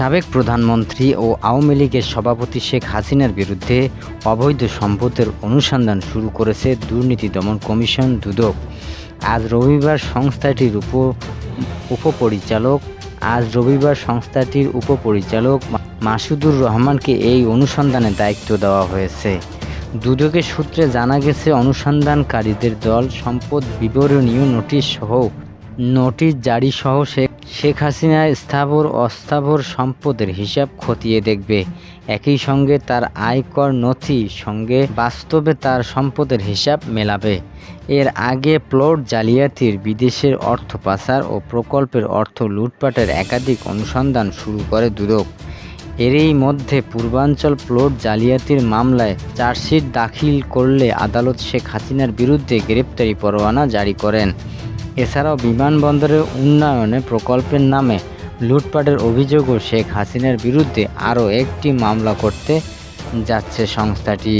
সাবেক প্রধানমন্ত্রী ও আওয়ামী লীগের সভাপতি শেখ হাসিনার বিরুদ্ধে অবৈধ সম্পদের অনুসন্ধান শুরু করেছে দুর্নীতি দমন কমিশন, দুদক। আজ রবিবার সংস্থাটির উপ, উপপরিচালক, আজ রবিবার সংস্থাটির উপপরিচালক মাসুদুর রহমানকে এই অনুসন্ধানের দায়িত্ব দেওয়া হয়েছে। দুদকের সূত্রে জানা গেছে, অনুসন্ধানকারীদের দল সম্পদ বিবরণীয় নোটিশ সহ নোটিশ জারি সহ শেখ শেখ হাসিনার স্থাবর অস্থাবর সম্পদের হিসাব খতিয়ে দেখবে। একই সঙ্গে তার আয়কর নথি সঙ্গে বাস্তবে তার সম্পদের হিসাব মেলাবে। এর আগে প্লট জালিয়াতির বিদেশের অর্থ পাচার ও প্রকল্পের অর্থ লুটপাটের একাধিক অনুসন্ধান শুরু করে দুদক। এরই মধ্যে পূর্বাঞ্চল প্লট জালিয়াতির মামলায় চার্জশিট দাখিল করলে আদালত শেখ হাসিনার বিরুদ্ধে গ্রেপ্তারি পরোয়ানা জারি করেন। এছাড়াও বিমানবন্দরের উন্নয়নে প্রকল্পের নামে লুটপাটের অভিযোগও শেখ হাসিনার বিরুদ্ধে আরও একটি মামলা করতে যাচ্ছে সংস্থাটি।